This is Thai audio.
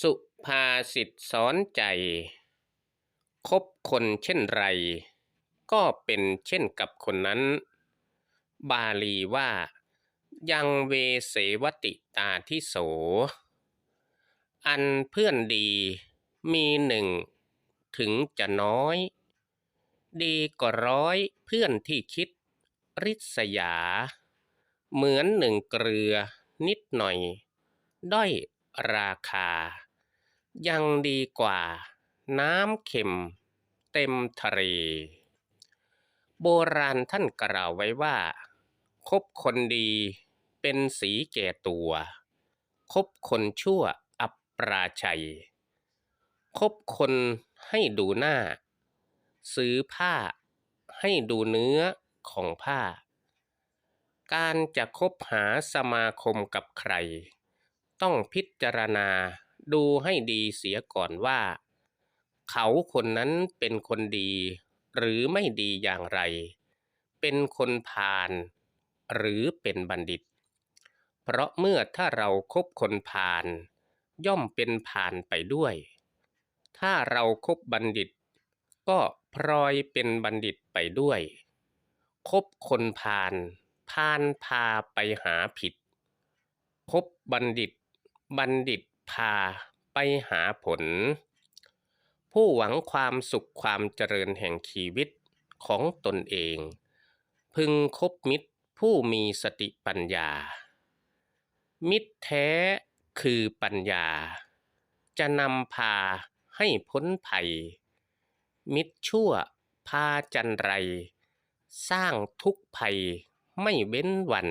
สุภาษิตสอนใจ คบคนเช่นไร ก็เป็นเช่นกับคนนั้น บาลีว่า ยังเวเสวติตาทิโส อันเพื่อนดีมีหนึ่ง ถึงจะน้อย ดีก็ร้อยเพื่อนที่คิด ริษยา เหมือนหนึ่งเกลือนิดหน่อย ด้อย ราคา ยังดีกว่าน้ำเค็มเต็มทะเล โบราณท่านกล่าวไว้ว่า คบคนดีเป็นสีแก่ตัว คบคนชั่วอับปราชัย คบคนให้ดูหน้า ซื้อผ้าให้ดูเนื้อของผ้า การจะคบหาสมาคมกับใคร ต้องพิจารณาดูให้ดีเสียก่อนว่า เขาคนนั้นเป็นคนดีหรือไม่ดีอย่างไร เป็นคนพาลหรือเป็นบัณฑิต เพราะเมื่อถ้าเราครบคนพาลย่อมเป็นพาลไปด้วย ถ้าเราครบบัณฑิต ก็พลอยเป็นบัณฑิตไปด้วย คบคนพาลพาลพาไปหาผิด คบบัณฑิต บัณฑิตพาไปหาผล ผู้หวังความสุขความเจริญแห่งชีวิตของตนเอง พึงคบมิตรผู้มีสติปัญญา มิตรแท้คือปัญญา จะนำพาให้พ้นภัย มิตรชั่วพาจันไร สร้างทุกภัยไม่เว้นวัน